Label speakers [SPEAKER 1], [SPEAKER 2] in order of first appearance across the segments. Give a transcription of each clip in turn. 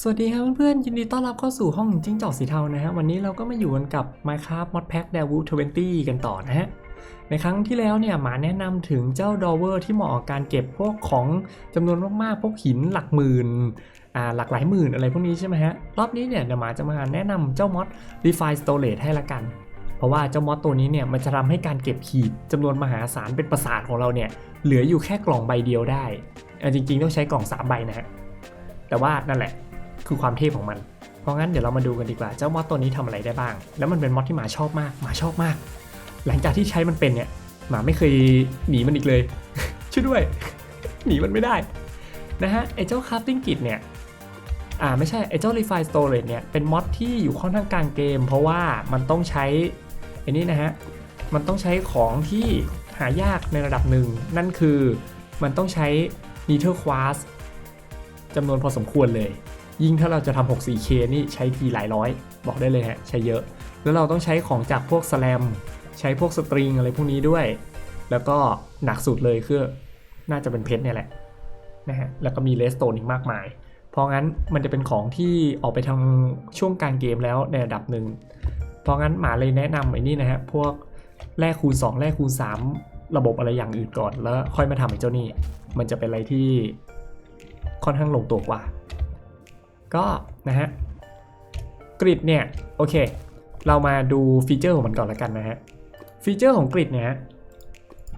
[SPEAKER 1] สวัสดีครับเพื่อนๆยินดีต้อนรับเข้าสู่ห้องจิ้งจอกสีเทานะฮะวันนี้เราก็มาอยู่กันกับ Minecraft Mod Pack d e v o 20 กันต่อนะฮะในครั้งที่แล้วเนี่ยหมาแนะนำถึงเจ้าดอเวอร์ที่เหมาะกับการเก็บพวกของจำนวนมากๆพวกหินหลักหมื่นอ่าหลักหลายหมื่นอะไรพวกนี้ใช่ไหมฮะรอบนี้เนี่ยเดี๋ยวหมาจะมาแนะนำเจ้ามอด Refine Storage ให้ละกัน เพราะว่าเจ้ามอดตัวนี้เนี่ยมันจะทำให้การเก็บขีดจำนวนมหาศาลเป็นประสาทของเราเนี่ยเหลืออยู่แค่กล่องใบเดียวได้อะจริงๆต้องใช้กล่องสามใบนะฮะแต่ว่านั่นแหละ คือความเทพของมัน เพราะงั้นเดี๋ยวเรามาดูกันดีกว่า เจ้ามอดตัวนี้ทำอะไรได้บ้าง แล้วมันเป็นมอดที่หมาชอบมาก หมาชอบมาก หลังจากที่ใช้มันเป็นเนี่ย หมาไม่เคยหนีมันอีกเลย ช่วยด้วย หนีมันไม่ได้นะฮะ ไอ้เจ้า crafting kit เนี่ย อ่าไม่ใช่ ไอ้เจ้า refine storage เนี่ย เป็นมอดที่อยู่ค่อนข้างกลางเกม เพราะว่ามันต้องใช้ไอ้นี่นะฮะ มันต้องใช้ของที่หายากในระดับหนึ่ง นั่นคือมันต้องใช้ nether quartz จำนวนพอสมควรเลย ยิ่งถ้าเราจะทำ 64K นี่ใช้ทีหลายร้อย บอกได้เลยฮะ ใช้เยอะ แล้วเราต้องใช้ของจากพวกสแลม ใช้พวกสตริงอะไรพวกนี้ด้วย แล้วก็หนักสุดเลยคือ น่าจะเป็นเพชรเนี่ยแหละนะฮะ แล้วก็มีเลสโตนอีกมากมาย เพราะงั้นมันจะเป็นของที่ออกไปทางช่วงกลางเกมแล้วในระดับหนึ่ง เพราะงั้นหมาเลยแนะนำไอ้นี่นะฮะ พวกแร่คูณ 2แร่คูณ 3 ระบบอะไรอย่างอื่นก่อน แล้วค่อยมาทำไอ้เจ้านี่ มันจะเป็นอะไรที่ค่อนข้างลงตัวกว่า ก็นะฮะกริดเนี่ย โอเค เรามาดูฟีเจอร์ของมันก่อนละกันนะฮะฟีเจอร์ของกริดเนี่ย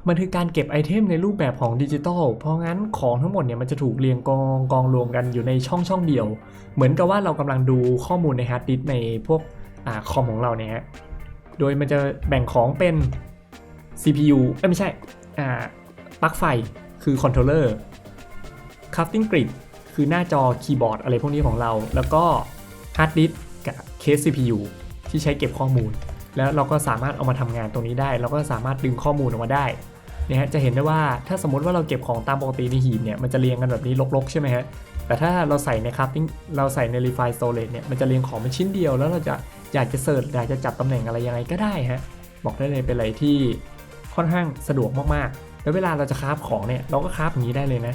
[SPEAKER 1] มันคือการเก็บไอเทมในรูปแบบของดิจิตอล เพราะงั้นของทั้งหมดเนี่ยมันจะถูกเรียงกองกองรวมกันอยู่ในช่องช่องเดียว เหมือนกับว่าเรากำลังดูข้อมูลในฮาร์ดดิสก์ในพวกอคอมของเราเนี่ยฮะ โดยมันจะแบ่งของเป็น CPU เอ้ไม่ใช่ปลั๊กไฟคือคอนโทรลเลอร์ crafting grid คือหน้าจอคีย์บอร์ดอะไรพวกนี้ของเรา แล้วก็ฮาร์ดดิสก์กับเคส CPU ที่ใช้เก็บข้อมูล แล้วเราก็สามารถเอามาทำงานตรงนี้ได้ เราก็สามารถดึงข้อมูลออกมาได้เนี่ยฮะจะเห็นได้ว่าถ้าสมมติว่าเราเก็บของตามปกติในหีบเนี่ยมันจะเรียงกันแบบนี้ลกๆใช่ไหมฮะแต่ถ้าเราใส่ใน crafting เราใส่ใน refine storage เนี่ยมันจะเรียงของเป็นชิ้นเดียว แล้วเราจะอยากจะเสิร์ชอยากจะจับตำแหน่งอะไรยังไงก็ได้ฮะบอกได้เลยเป็นอะไรที่ค่อนข้างสะดวกมากๆ แล้วเวลาเราจะคราฟของเนี่ยเราก็คราฟอย่างนี้ได้เลยนะ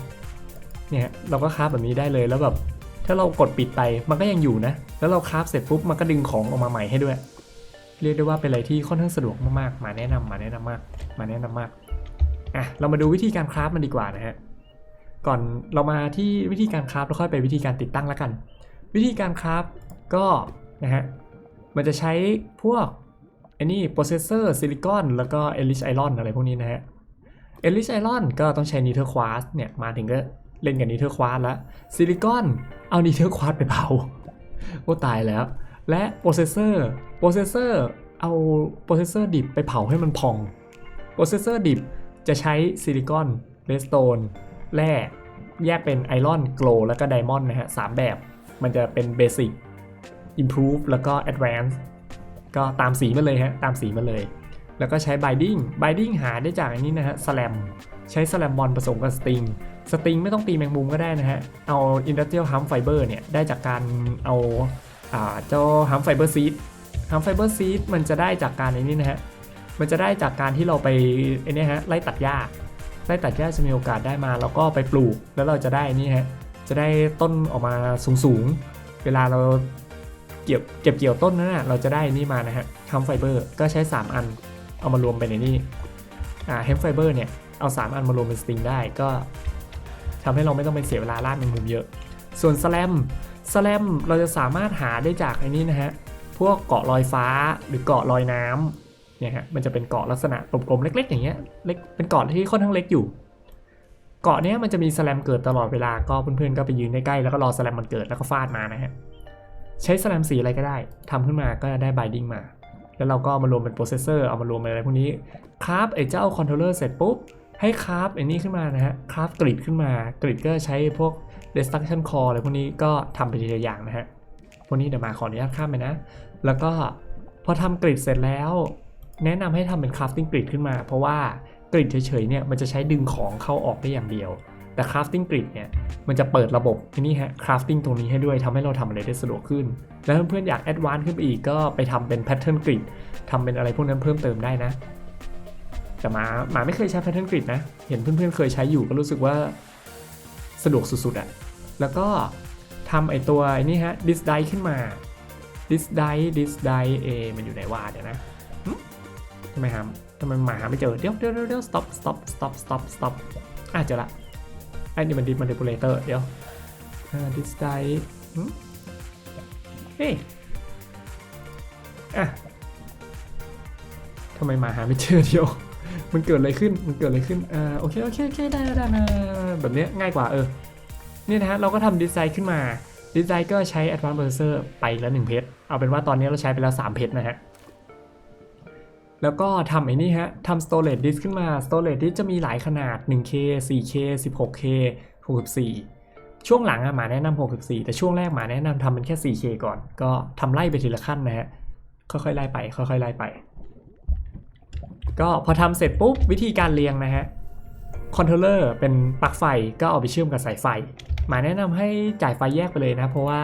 [SPEAKER 1] เนี่ยเราก็คราฟแบบนี้ได้เลยแล้วแบบถ้าเรากดปิดไปมันก็ยังอยู่นะ แล้วเราคราฟเสร็จปุ๊บมันก็ดึงของออกมาใหม่ให้ด้วย เรียกได้ว่าเป็นอะไรที่ค่อนข้างสะดวกมากๆ มาแนะนำมาแนะนำมาก มาแนะนำมากอะเรามาดูวิธีการคราฟมันดีกว่านะฮะก่อนเรามาที่วิธีการคราฟแล้วค่อยไปวิธีการติดตั้งแล้วกัน วิธีการคราฟก็นะฮะมันจะใช้พวกไอ้นี่โปรเซสเซอร์ซิลิคอนแล้วก็เอลิชไอรอนอะไรพวกนี้นะฮะเอลิชไอรอนก็ต้องใช้นีเทอร์ควาสเนี่ยมาถึงก็ เล่นกับนีเทอร์ควาสแล้วซิลิคอนเอานีเทอร์ควาสไปเผาโอ้ตายแล้ว และโปรเซสเซอร์โปรเซสเซอร์เอาโปรเซสเซอร์ดิบไปเผาให้มันพองโปรเซสเซอร์ดิบจะใช้ซิลิคอนเลสโตนแร่แยกเป็นไอรอนโกลแล้วก็ไดมอนด์นะฮะสามแบบมันจะเป็นเบสิก improve แล้วก็ advance ก็ตามสีมาเลยฮะ ตามสีมาเลย แล้วก็ใช้ binding binding หาได้จากอันนี้นะฮะ slam ใช้ slam bond ผสมกับ string สตริงไม่ต้องตีแมงมุมก็ได้นะฮะ เอา industrial hemp fiber เนี่ยได้จากการเอาอ่าเจ้า hemp fiber seed hemp fiber seed มันจะได้จากการอ้นี้นะฮะ มันจะได้จากการที่เราไปไอ้นี่ฮะไล่ตัดหญ้าไล่ตัดหญ้าจะมีโอกาสได้มาแล้วก็ไปปลูกแล้วเราจะได้นี่ฮะจะได้ต้นออกมาสูงๆ เวลาเราเก็บเก็บเกี่ยวต้นนั้นนะเราจะได้นี่มานะฮะ hemp fiber ก็ใช้ 3 อันเอามารวมไปในนี่อ่า hemp fiber เนี่ยเอา 3 อันมารวมเป็นสตริงได้ก็ ทำให้เราไม่ต้องไปเสียเวลาล่าแมงมุมเยอะ ส่วนสแลมสแลมเราจะสามารถหาได้จากไอ้นี้นะฮะ พวกเกาะลอยฟ้าหรือเกาะลอยน้ำเนี่ยฮะ มันจะเป็นเกาะลักษณะกลมๆเล็ก ๆ อย่างเงี้ย เล็ก เป็นเกาะที่ค่อนข้างเล็กอยู่ เกาะเนี้ยมันจะมีสแลมเกิดตลอดเวลา ก็เพื่อนๆก็ไปยืนใกล้ๆแล้วก็รอสแลมมันเกิดแล้วก็ฟาดมานะฮะ ใช้สแลมสีอะไรก็ได้ทำขึ้นมาก็ได้ binding มา แล้วเราก็มารวมเป็นโปรเซสเซอร์ เอามารวมเป็นอะไรพวกนี้ คราฟไอ้เจ้าคอนโทรลเลอร์เสร็จปุ๊บ ให้คราฟไอ้นี่ขึ้นมานะฮะคราฟกริดขึ้นมากริดก็ใช้พวก destruction core อะไรพวกนี้ก็ทำไปทีละอย่างนะฮะพวกนี้เดี๋ยวมาขออนุญาตข้ามไปนะ แล้วก็พอทำกริดเสร็จแล้ว แนะนำให้ทำเป็น crafting grid ขึ้นมา เพราะว่ากริดเฉยๆเนี่ยมันจะใช้ดึงของเข้าออกได้อย่างเดียว แต่ crafting grid เนี่ยมันจะเปิดระบบไอ้นี่ฮะ crafting ตรงนี้ให้ด้วยทำให้เราทำอะไรได้สะดวกขึ้น แล้วเพื่อนๆอยาก advance ขึ้นไปอีกก็ไปทำเป็น pattern grid ทำเป็นอะไรพวกนั้นเพิ่มเติมได้นะ แต่หมาหมาไม่เคยใช้ pattern grid นะ เห็นเพื่อนๆเคยใช้อยู่ก็รู้สึกว่าสะดวกสุดๆอะ่ะแล้วก็ทำไอตัวไอ้นี่ฮะ dis die ขึ้นมา dis die dis die เอมันอยู่ไหนวะเดี๋ยวนะทำไมหาทำไมหมาหาไม่เจอ เดี๋ยวเดี๋ยวเดี๋ยวเดี๋ยว stop stop stop stop stop อะเจอละไอ้นี่มัน dis manipulator เดี๋ยวอ่า dis die หึเฮ้ยอะทำไมหมาหาไม่เจอเดียว มันเกิดอะไรขึ้น มันเกิดอะไรขึ้น อ่า โอเค โอเค โอเค ได้ได้ได้แบบเนี้ยง่ายกว่าเออ นี่นะฮะ เราก็ทำดีไซน์ขึ้นมา ดีไซน์ก็ใช้ Advanced Processor ไปแล้ว1เพชร เอาเป็นว่าตอนนี้เราใช้ไปแล้ว 3 เพชรนะฮะ แล้วก็ทำไอ้นี่ฮะ ทำ storage disk ขึ้นมา storage disk จะมีหลายขนาด 1K 4K 16K 64 ช่วงหลังอะหมาแนะนำ64 แต่ช่วงแรกหมาแนะนำทำเป็นแค่ 4K ก่อน ก็ทำไล่ไปทีละขั้นนะฮะ ค่อยๆไล่ไป ค่อยๆไล่ไป ก็พอทำเสร็จปุ๊บวิธีการเรียงนะฮะคอนโทรลเลอร์เป็นปลั๊กไฟก็เอาไปเชื่อมกับสายไฟ หมายแนะนำให้จ่ายไฟแยกไปเลยนะ เพราะว่า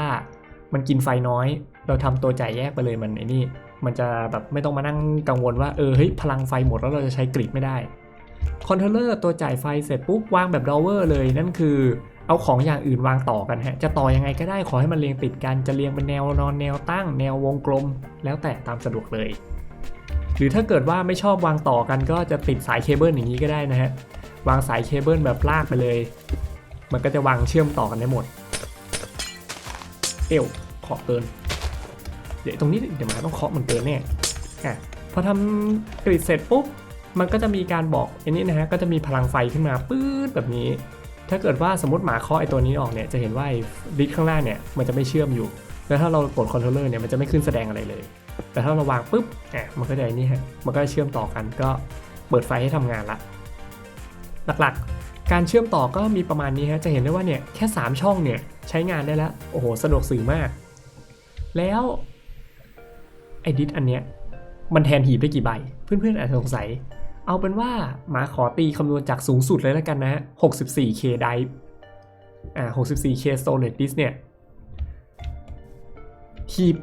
[SPEAKER 1] มันกินไฟน้อย เราทำตัวจ่ายแยกไปเลยมันไอ้นี่ มันจะแบบไม่ต้องมานั่งกังวลว่าเออเฮ้ยพลังไฟหมดแล้วเราจะใช้กริดไม่ได้คอนโทรลเลอร์ตัวจ่ายไฟเสร็จปุ๊บวางแบบดอเวอร์เลยนั่นคือเอาของอย่างอื่นวางต่อกันฮะ จะต่อยังไงก็ได้ขอให้มันเรียงติดกัน จะเรียงเป็นแนวนอนแนวตั้ง แนววงกลม แล้วแต่ตามสะดวกเลย หรือถ้าเกิดว่าไม่ชอบวางต่อกันก็จะติดสายเคเบิลอย่างนี้ก็ได้นะฮะ วางสายเคเบิลแบบลากไปเลย มันก็จะวางเชื่อมต่อกันได้หมด เอวเคาะเกิน เดี๋ยวตรงนี้เดี๋ยวมาต้องเคาะมันเกินแน่อะพอทำกริดเสร็จปุ๊บ มันก็จะมีการบอกอันนี้นะฮะ ก็จะมีพลังไฟขึ้นมาปื๊ดแบบนี้ ถ้าเกิดว่าสมมติหมาเคาะไอตัวนี้ออกเนี่ย จะเห็นว่าดิสข้างล่างเนี่ย มันจะไม่เชื่อมอยู่ แล้วถ้าเรากดคอนโทรลเลอร์เนี่ย มันจะไม่ขึ้นแสดงอะไรเลย แต่ถ้าเราวางปุ๊บอะมันก็จะไอ้นี่ฮะมันก็จะเชื่อมต่อกันก็เปิดไฟให้ทำงานละหลักๆ การเชื่อมต่อก็มีประมาณนี้ฮะจะเห็นได้ว่าเนี่ยแค่ 3 ช่องเนี่ยใช้งานได้แล้วโอ้โหสะดวกสื่อมาก แล้วไอ้ดิสอันเนี้ยมันแทนหีบได้กี่ใบ เพื่อนๆอาจจะสงสัย เอาเป็นว่าหมาขอตีคำนวณจากสูงสุดเลยแล้วกันนะฮะ 64K drive อ่า 64K storage disk เนี่ย หีบ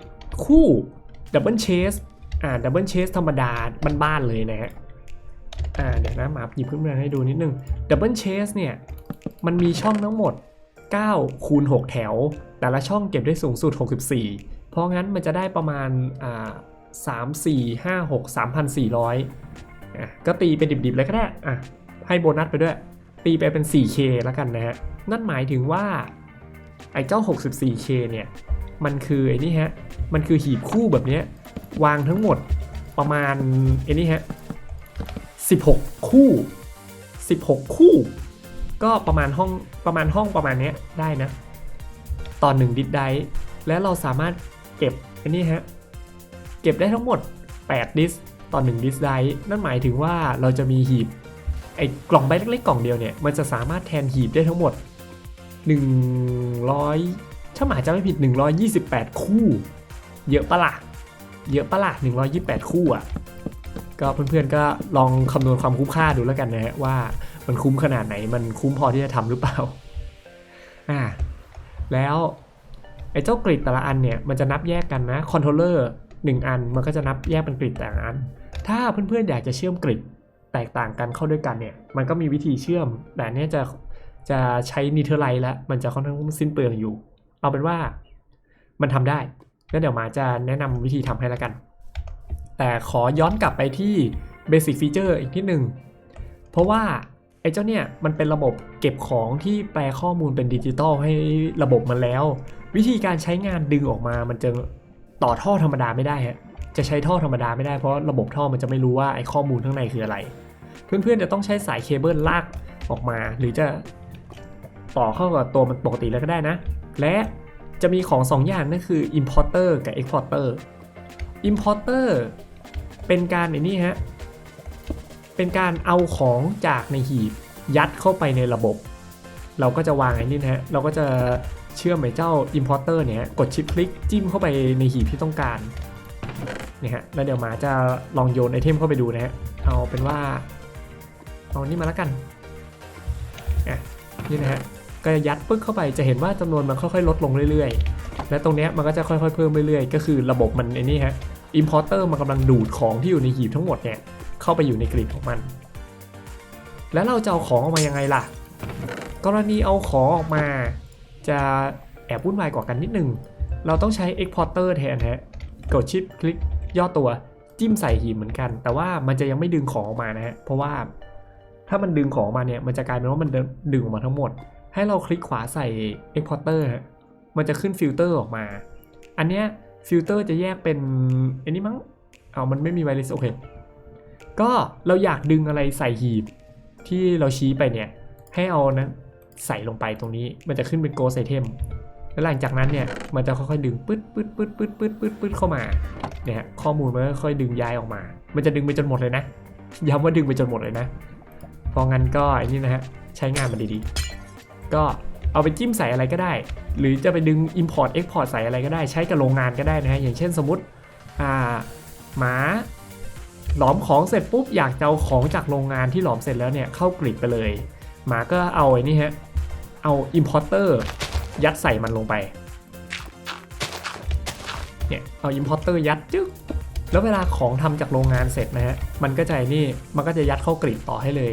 [SPEAKER 1] คู่ ดับเบิลเชสอ่าดับเบิลเชสธรรมดาบ้านๆเลยนะฮะอ่าเดี๋ยวนะมาหยิบขึ้นมาให้ดูนิดนึงดับเบิลเชสเนี่ย มันมีช่องทั้งหมด 9 คูณ 6 แถว แต่ละช่องเก็บได้สูงสุด 64 เพราะงั้นมันจะได้ประมาณอ่า3 4 5 6 3,400อะก็ตีเป็นดิบๆเลยก็ได้อะให้โบนัสไปด้วย ตีไปเป็น 4K แล้วกันนะฮะ นั่นหมายถึงว่า ไอ้เจ้า 64K เนี่ย มันคือไอ้นี่ฮะ มันคือหีบคู่แบบนี้วางทั้งหมดประมาณไอ้นี่ฮะ16 คู่ 16 คู่ ก็ประมาณห้องประมาณห้องประมาณนี้ได้นะ ตอนหนึ่งดิสไดและเราสามารถเก็บไอันนี้ฮะ เก็บได้ทั้งหมด 8 ดิสต่อ1ดิสไดนั่นหมายถึงว่าเราจะมีหีบไอ้กล่องใบเล็กๆกล่องเดียวเนี่ย มันจะสามารถแทนหีบได้ทั้งหมด 100 ถ้าหมาจะไม่ผิด 128 คู่ เยอะปะล่ะ เยอะปะล่ะ 128 คู่อะ ก็เพื่อนๆก็ลองคำนวณความคุ้มค่าดูแล้วกันนะฮะว่ามันคุ้มขนาดไหนมันคุ้มพอที่จะทำหรือเปล่า อ่า แล้วไอ้เจ้ากริดแต่ละอันเนี่ยมันจะนับแยกกันนะคอนโทรลเลอร์หนึ่งอันมันก็จะนับแยกเป็นกริดแต่ละอัน ถ้าเพื่อนๆอยากจะเชื่อมกริดแตกต่างกันเข้าด้วยกันเนี่ยมันก็มีวิธีเชื่อม แต่อันเนี้ยจะจะใช้นิเทอร์ไลท์แล้วมันจะค่อนข้างสิ้นเปลืองอยู่ เอาเป็นว่ามันทำได้ แล้วเดี๋ยวมาจะแนะนำวิธีทำให้แล้วกัน แต่ขอย้อนกลับไปที่ Basic Feature อีกนิดหนึ่งเพราะว่าไอ้เจ้าเนี่ยมันเป็นระบบเก็บของที่แปลข้อมูลเป็นดิจิตอลให้ระบบมันแล้ว วิธีการใช้งานดึงออกมามันจะต่อท่อธรรมดาไม่ได้ฮะจะใช้ท่อธรรมดาไม่ได้เพราะระบบท่อมันจะไม่รู้ว่าไอ้ข้อมูลข้างในคืออะไร เพื่อนๆจะต้องใช้สายเคเบิลลากออกมา หรือจะต่อเข้ากับตัวมันปกติแล้วก็ได้นะ และจะมีของ 2 อย่างนั่นคือ importer กับ exporter importer เป็นการไอ้นี่ฮะ เป็นการเอาของจากในหีบยัดเข้าไปในระบบ เราก็จะวางไอ้นี่นะฮะ เราก็จะเชื่อมไอ้เจ้า importer เนี่ย กดชิปคลิกจิ้มเข้าไปในหีบที่ต้องการเนี่ยฮะ แล้วเดี๋ยวมาจะลองโยนไอเทมเข้าไปดูนะฮะ เอาเป็นว่า เอานี่มาแล้วกันอะนี่นะฮะ ก็จะยัดปึ๊กเข้าไปจะเห็นว่าจำนวนมันค่อยๆ ลดลงเรื่อยๆ และตรงนี้มันก็จะค่อยๆ เพิ่มเรื่อยๆ ก็คือระบบมันไอ้นี่ฮะ importer มันกำลังดูดของที่อยู่ในหีบทั้งหมดเนี่ยเข้าไปอยู่ในกริดของมัน แล้วเราจะเอาของออกมายังไงล่ะ กรณีเอาของออกมา จะแอบวุ่นวายกว่ากันนิดนึง เราต้องใช้ exporter แทนฮะ กดชิปคลิกย่อตัวจิ้มใส่หีบเหมือนกัน แต่ว่ามันจะยังไม่ดึงของออกมานะฮะ เพราะว่าถ้ามันดึงของออกมาเนี่ย มันจะกลายเป็นว่ามันดึงออกมาทั้งหมด ให้เราคลิกขวาใส่ exporter ฮะมันจะขึ้นฟิลเตอร์ออกมา อันเนี้ยฟิลเตอร์จะแยกเป็นอันนี้มั้ง เอามันไม่มีไวเลสโอเค ก็เราอยากดึงอะไรใส่หีบที่เราชี้ไปเนี่ย ให้เอานั้นใส่ลงไปตรงนี้ มันจะขึ้นเป็น ghost item แล้วหลังจากนั้นเนี่ย มันจะค่อยๆดึงปึ๊ดปึ๊ดปึ๊ดปึ๊ดปึ๊ดปึ๊ดปึ๊ดเข้ามา เนี่ยข้อมูลมันก็ค่อยดึงย้ายออกมา มันจะดึงไปจนหมดเลยนะ ย้ำว่าดึงไปจนหมดเลยนะพองั้นก็ไอ้นี่นะฮะ ใช้งานมันดีๆ ก็เอาไปจิ้มใส่อะไรก็ได้ หรือจะไปดึง Import Export ใส่อะไรก็ได้ ใช้กับโรงงานก็ได้นะฮะ อย่างเช่นสมมติหมาหลอมของเสร็จปุ๊บ อยากจะเอาของจากโรงงานที่หลอมเสร็จแล้วเนี่ย เข้ากริดไปเลย หมาก็เอาไอ้นี่ฮะ เอา importer ยัดใส่มันลงไป เนี่ย เอา importer ยัดจึ๊กแล้วเวลาของทำจากโรงงานเสร็จนะฮะ มันก็จะนี่ มันก็จะยัดเข้ากริดต่อให้เลย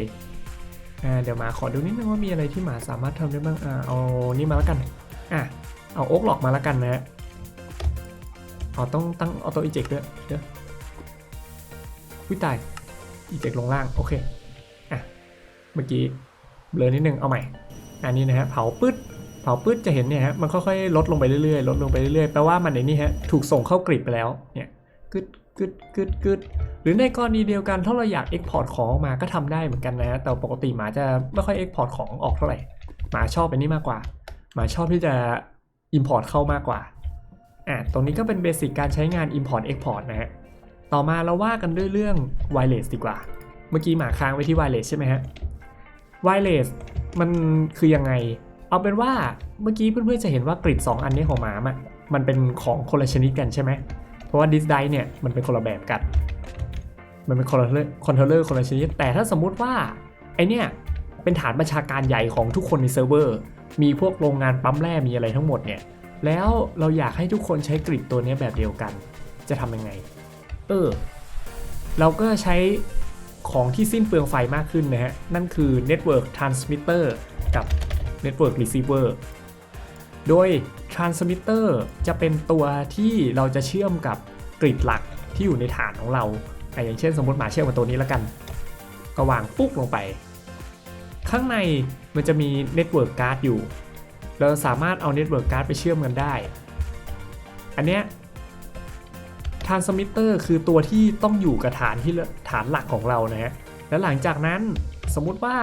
[SPEAKER 1] เดี๋ยวหมาขอดูนิดนึงว่ามีอะไรที่หมาสามารถทำได้บ้างอ่าเอานี่มาแล้วกันอะเอาโอ๊กหลอกมาแล้วกันนะฮะเอาต้องตั้งออโต้อิเจกด้วยเดี๋ยววิตายอีเจกลงล่างโอเคอะเมื่อกี้เบลอนิดนึงเอาใหม่อันนี้นะฮะเผาปื๊ดเผาปื๊ดจะเห็นเนี่ยฮะมันค่อยๆลดลงไปเรื่อยๆลดลงไปเรื่อยๆแปลว่ามันในนี่ฮะถูกส่งเข้ากริดไปแล้วเนี่ย กึดกึดกึดกึดหรือในกรณีเดียวกันถ้าเราอยาก Export ของออกมาก็ทำได้เหมือนกันนะ แต่ปกติหมาจะไม่ค่อย Export ของออกเท่าไหร่หมาชอบเป็นนี่มากกว่าหมาชอบที่จะ Import เข้ามากกว่าอะตรงนี้ก็เป็นเบสิกการใช้งาน Import Export นะฮะต่อมาเราว่ากันด้วยเรื่อง wireless ดีกว่า เมื่อกี้หมาค้างไว้ที่ wireless ใช่ไหมฮะ wireless มันคือยังไง เอาเป็นว่าเมื่อกี้เพื่อนๆจะเห็นว่ากริด2 อันนี้ของหมาอะมันเป็นของคนละชนิดกันใช่ไหม ราะว่าดิสไดเนี่ยมันเป็นคนละแบบกัน มันเป็นคอนโทรลเลอร์คอนโทรลเลอร์คนละชนิด แต่ถ้าสมมุติว่าไอเนี่ยเป็นฐานบัญชาการใหญ่ของทุกคนในเซิร์ฟเวอร์ มีพวกโรงงานปั๊มแร่มีอะไรทั้งหมดเนี่ย แล้วเราอยากให้ทุกคนใช้กริดตัวนี้แบบเดียวกัน จะทำยังไง เออ เราก็ใช้ของที่สิ้นเปลืองไฟมากขึ้นนะฮะ นั่นคือ Network Transmitter กับ Network Receiver โดย Transmitter จะเป็นตัวที่เราจะเชื่อมกับกริดหลักที่อยู่ในฐานของเราอย่างเช่นสมมติหมาเชื่อมกับตัวนี้แล้วกัน ก็วางปุ๊กลงไป ข้างในมันจะมี Network Card อยู่ เราสามารถเอา Network Card ไปเชื่อมกันได้ อันเนี้ย transmitter คือตัวที่ต้องอยู่กับฐานที่ฐานหลักของเรานะฮะ แล้วหลังจากนั้นสมมุติว่า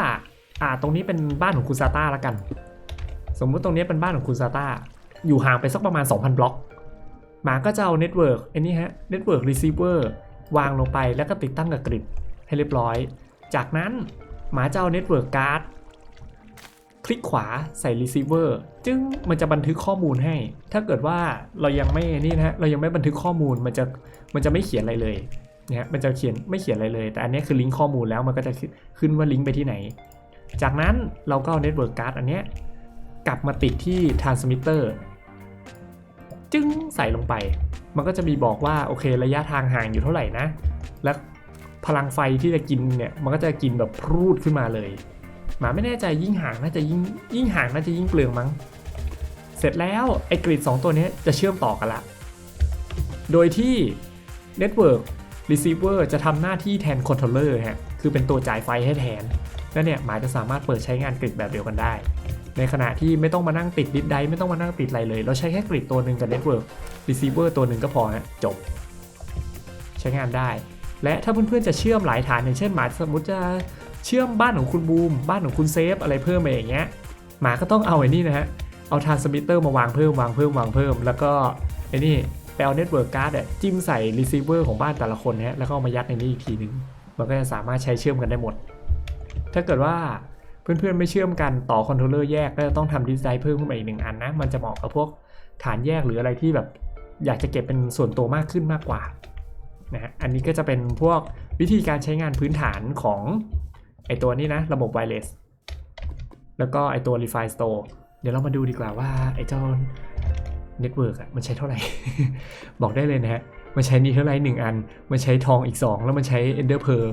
[SPEAKER 1] อ่าตรงนี้เป็นบ้านของคุณซาต้าละกัน สมมุติตรงนี้เป็นบ้านของคุณซาต้าอยู่ห่างไปสักประมาณ 2,000 บล็อก หมาก็จะเอาเน็ตเวิร์กไอ้นี่ฮะเน็ตเวิร์กรีเซิเวอร์วางลงไปแล้วก็ติดตั้งกับกริดให้เรียบร้อย จากนั้นหมาจะเอาเน็ตเวิร์กการ์ดคลิกขวาใส่ receiver จึงมันจะบันทึกข้อมูลให้ ถ้าเกิดว่าเรายังไม่นี่นะฮะเรายังไม่บันทึกข้อมูลมันจะมันจะไม่เขียนอะไรเลยนะฮะมันจะเขียนไม่เขียนอะไรเลย แต่อันนี้คือลิงก์ข้อมูลแล้วมันก็จะขึ้นว่าลิงก์ไปที่ไหน จากนั้นเราก็เอา network card อันเนี้ย กลับมาติดที่ transmitter จึงใส่ลงไป มันก็จะมีบอกว่าโอเคระยะทางห่างอยู่เท่าไหร่นะ และพลังไฟที่จะกินเนี่ยมันก็จะกินแบบพรูดขึ้นมาเลย หมาไม่แน่ใจยิ่งห่างน่าจะยิ่งยิ่งห่างน่าจะยิ่งเปลืองมั้ง เสร็จแล้วไอ้กริด2ตัวนี้จะเชื่อมต่อกันละ โดยที่ Network Receiver จะทำหน้าที่แทน Controller ฮะ คือเป็นตัวจ่ายไฟให้แทน แล้วเนี่ยหมายจะสามารถเปิดใช้งานกริดแบบเดียวกันได้ ในขณะที่ไม่ต้องมานั่งติดดิสไดไม่ต้องมานั่งติดอะไรเลย เราใช้แค่กริดตัวหนึ่งกับ Network Receiver ตัวหนึ่งก็พอฮะจบ ใช้งานได้ และถ้าเพื่อนๆจะเชื่อมหลายฐานอย่างเช่นหมาสมมติจะเชื่อมบ้านของคุณบูมบ้านของคุณเซฟอะไรเพิ่มไปอย่างเงี้ยหมาก็ต้องเอาไอ้นี่นะฮะเอาทรานสมิเตอร์มาวางเพิ่มวางเพิ่มวางเพิ่ม แล้วก็ไอ้นี่ไปเอาเน็ตเวิร์กการ์ดจิ้มใส่รีเซิเวอร์ของบ้านแต่ละคนนะฮะแล้วก็เอามายัดในนี้อีกทีนึงมันก็จะสามารถใช้เชื่อมกันได้หมด ถ้าเกิดว่า เพื่อนๆไม่เชื่อมกันต่อคอนโทรลเลอร์แยกก็จะต้องทำดีไซน์เพิ่มขึ้นมาอีกหนึ่งอันนะ มันจะเหมาะกับพวกฐานแยกหรืออะไรที่แบบอยากจะเก็บเป็นส่วนตัวมากขึ้นมากกว่านะฮะอันนี้ก็จะเป็นพวกวิธีการใช้งานพื้นฐานของไอตัวนี้นะ ระบบ wireless แล้วก็ไอตัว Refine Store เดี๋ยวเรามาดูดีกว่าว่าไอเจ้า Network อะมันใช้เท่าไหร่ บอกได้เลยนะฮะ มันใช้นี่เท่าไหร่หนึ่งอัน มันใช้ทองอีก 2 แล้วมันใช้ Ender Pearl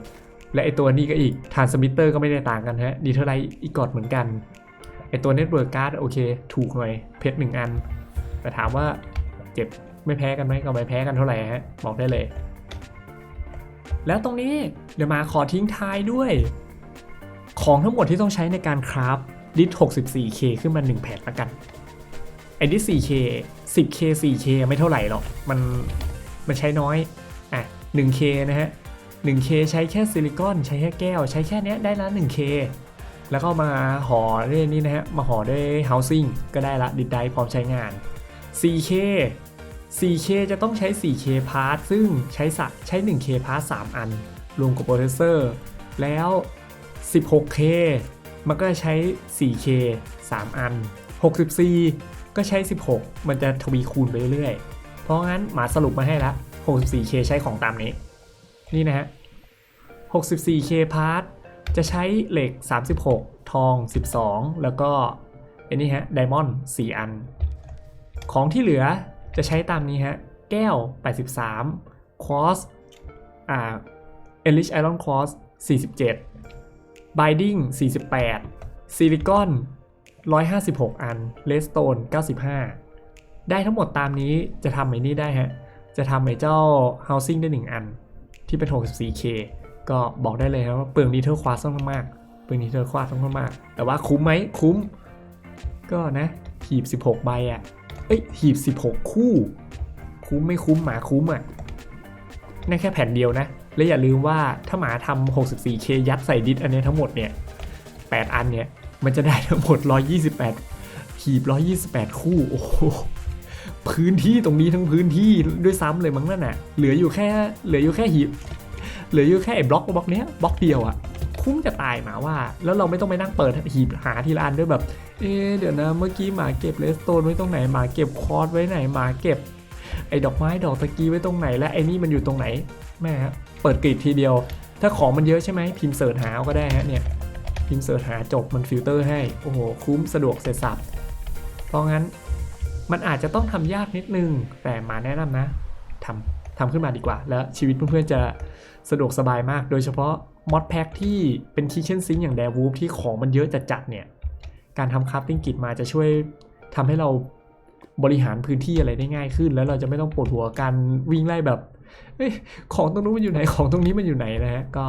[SPEAKER 1] และไอตัวนี้ก็อีก Transmitter ก็ไม่ได้ต่างกันฮะดีเท่าไรอีกกอดเหมือนกันไอตัวเน็ตเวิร์กการ์ดโอเค ถูกหน่อยเพชรหนึ่งอัน แต่ถามว่าเจ็บไม่แพ้กันไหมก็ไม่แพ้กันเท่าไหร่ฮะบอกได้เลย แล้วตรงนี้เดี๋ยวมาขอทิ้งท้ายด้วย ของทั้งหมดที่ต้องใช้ในการคราฟดิส 64K ขึ้นมา 1 แผ่นละกันไอ้ดิส 4K 10K 4K ไม่เท่าไหร่หรอกมันมันใช้น้อยอะ 1K นะฮะ 1K ใช้แค่ซิลิคอนใช้แค่แก้ว ใช้แค่เนี้ยได้ละ 1K แล้วก็มาห่อด้วยนี่นะฮะ มาห่อด้วย housing ก็ได้ละดิดได้พร้อมใช้งาน 4K 4K จะต้องใช้ 4K part ซึ่งใช้สะใช้ 1K part 3 อัน รวมกับโปรเซสเซอร์ แล้ว 16K มันก็จะใช้ 4K 3 อัน 64 ก็ใช้ 16 มันจะทวีคูณไปเรื่อยๆ เพราะงั้นหมาสรุปมาให้ละ 64K ใช้ของตามนี้ นี่นะฮะ 64K part จะใช้เหล็ก 36 ทอง 12 แล้วก็อันนี้ฮะไดมอนด์4อัน ของที่เหลือจะใช้ตามนี้ฮะ แก้ว 83 ควอสอ่า Enrich Iron Cross 47 Binding 48 ซิลิคอน 156 อัน เลสโตน 95 ได้ทั้งหมดตามนี้จะทำไอ้นี่ได้ฮะ จะทำไอ้เจ้า Housing ได้ 1 อัน ที่เป็น 64K ก็บอกได้เลยครับว่าเปลืองดีเทลควาสมากๆเปลืองดีเทลควาสมากๆแต่ว่าคุ้มไหมคุ้ม ก็นะหีบ 16 ใบอะ่ะเอ้ยหีบ 16 คู่ คุ้มไม่คุ้มหมาคุ้มอะ่ะนั่นแค่แผ่นเดียวนะ และอย่าลืมว่าถ้าหมาทำ 64K ยัดใส่ดิสอันนี้ทั้งหมดเนี่ย 8 อันเนี่ย มันจะได้ทั้งหมด 128 หีบ 128 คู่ โอ้โห พื้นที่ตรงนี้ทั้งพื้นที่ด้วยซ้ำเลยมั้งนั่นน่ะเหลืออยู่แค่เหลืออยู่แค่หีบเหลืออยู่แค่ไอ้บล็อกบล็อกเนี้ยบล็อกเดียวอะคุ้มจะตายหมาว่า แล้วเราไม่ต้องไปนั่งเปิดหีบหาทีละอันด้วยแบบ เอ๊เดี๋ยวนะเมื่อกี้หมาเก็บเลสโตนไว้ตรงไหนหมาเก็บคอร์สไว้ไหนหมาเก็บ ไอ้ดอกไม้ดอกตะกี้ไว้ตรงไหนและไอ้นี่มันอยู่ตรงไหนแม่ฮะเปิดกรีดทีเดียว ถ้าของมันเยอะใช่ไหมพิมพ์เสิร์ชหาเอาก็ได้ฮะเนี่ยพิมพ์เสิร์ชหาจบมันฟิลเตอร์ให้โอ้โหคุ้มสะดวกเสร็จสับเพราะงั้น มันอาจจะต้องทำยากนิดนึง แต่หมาแนะนำนะทำทำขึ้นมาดีกว่า แล้วชีวิตเพื่อนๆจะสะดวกสบายมาก โดยเฉพาะมอดแพ็กที่เป็นคิเช่นซิงอย่างแดวูฟที่ของมันเยอะจัดๆเนี่ย การทำคราฟติ้งกิจมาจะช่วยทำให้เราบริหารพื้นที่อะไรได้ง่ายขึ้น แล้วเราจะไม่ต้องปวดหัวการวิ่งไล่แบบอของตรงนู้นมันอยู่ไหนของตรงนี้มันอยู่ไหนนะฮะก็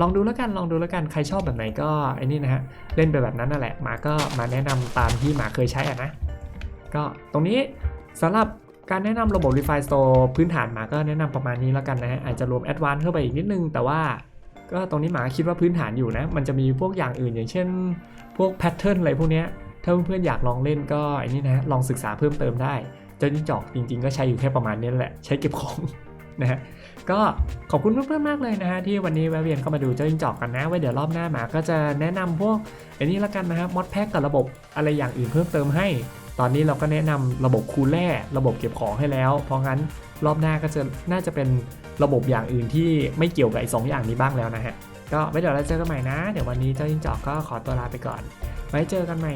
[SPEAKER 1] ลองดูแล้วกันลองดูแล้วกันใครชอบแบบไหนก็ไอ้นี่นะฮะเล่นไปแบบนั้นนั่นแหละหมาก็มาแนะนำตามที่หมาเคยใช้อะนะ ก็ตรงนี้สำหรับการแนะนำระบบ Refi Store พื้นฐานหมาก็แนะนำประมาณนี้แล้วกันนะฮะอาจจะรวม a d v a n c e เข้าไปอีกนิดนึง แต่ว่าก็ตรงนี้หมาคิดว่าพื้นฐานอยู่นะ มันจะมีพวกอย่างอื่นอย่างเช่น พวกแพทเทิร์นอะไรพวกเนี้ยถ้าเพื่อนๆอยากลองเล่นก็ไอ้นี่นะลองศึกษาเพิ่มเติมได้ เจ้าจิ้งจอกจริง ๆ ก็ใช้อยู่แค่ประมาณนี้แหละ ใช้เก็บของนะฮะก็ขอบคุณเพื่อนๆมากเลยนะฮะที่วันนี้แวะเวียนเข้ามาดูเจ้าจิ้งจอกกันนะ ไว้เดี๋ยวรอบหน้าหมาก็จะแนะนำพวกไอ้นี่ละกันนะฮะมอดแพ็กกับระบบอะไรอย่างอื่นเพิ่มเติมให้ ตอนนี้เราก็แนะนำระบบคูลแร่ระบบเก็บของให้แล้ว เพราะงั้นรอบหน้าก็จะน่าจะเป็นระบบอย่างอื่นที่ไม่เกี่ยวกับไอ้สองอย่างนี้บ้างแล้วนะฮะ ก็ไว้เดี๋ยวเราเจอกันใหม่นะ เดี๋ยววันนี้เจ้าจิ้งจอกก็ขอตัวลาไปก่อน ไว้เจอกันใหม่